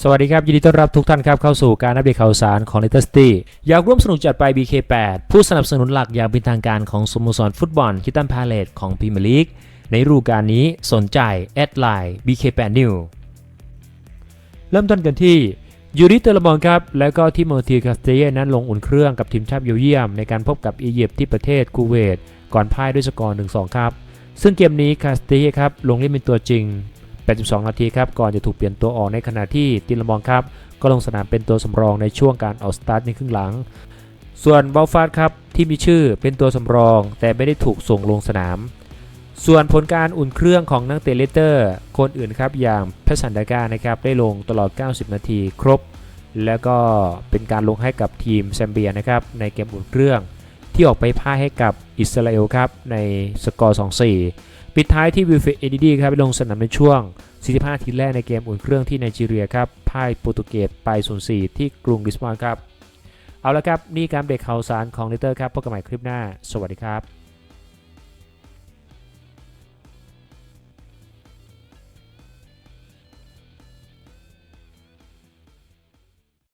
สวัสดีครับ ยินดีต้อนรับทุกท่านครับเข้าสู่การอัปเดตข่าวสารของ l e t e r City อยากร่วมสนุกจัดไป BK8 ผู้สนับสนุนหลักอย่างเป็นทางการของสโมสรฟุตบอลคิตันพาเลตของพรีเมียร์ลีกในฤดูกาลนี้สนใจ แอดไลน์ BK8 New เริ่มต้นกันที่ยูริเตอร์ลบองครับ แล้วก็ที่โมทีคาสเตเยนั้นลงอุ่นเครื่องกับทีมชาติเบลเยียม ในการพบกับอียิปต์ที่ประเทศคูเวตก่อนพ่ายด้วยสกอร์1-2 ครับ ซึ่งเกมนี้คาสเตเยครับลงเล่นเป็นตัวจริง 82 นาทีครับ ก่อนจะถูกเปลี่ยนตัวออกในขณะที่ติลมองครับ ก็ลงสนามเป็นตัวสำรองในช่วงการออกสตาร์ทในครึ่งหลัง ส่วนบอลฟาดครับที่มีชื่อเป็นตัวสำรอง แต่ไม่ได้ถูกส่งลงสนาม ส่วนผลการอุ่นเครื่องของนักเตะเลสเตอร์ คนอื่นครับอย่างเพชรสันดาก้านะครับได้ลงตลอด 90 นาทีครบ แล้วก็เป็นการลงให้กับทีมแซมเบียนะครับในเกมอุ่นเครื่อง ที่ออกไปพ่ายให้กับอิสราเอลครับในสกอร์ 2-4 ปิดท้ายที่วิลเฟเอดดีครับไปลงสนามในช่วง 45 ทีแรกในเกมอุ่นเครื่องที่ไนจีเรียครับพ่ายโปรตุเกสไป 0-4 ที่กรุงลิสบอนครับ เอาละครับ นี่การเบรกข่าวสารของเนเตอร์ครับพบกันใหม่คลิปหน้า สวัสดีครับ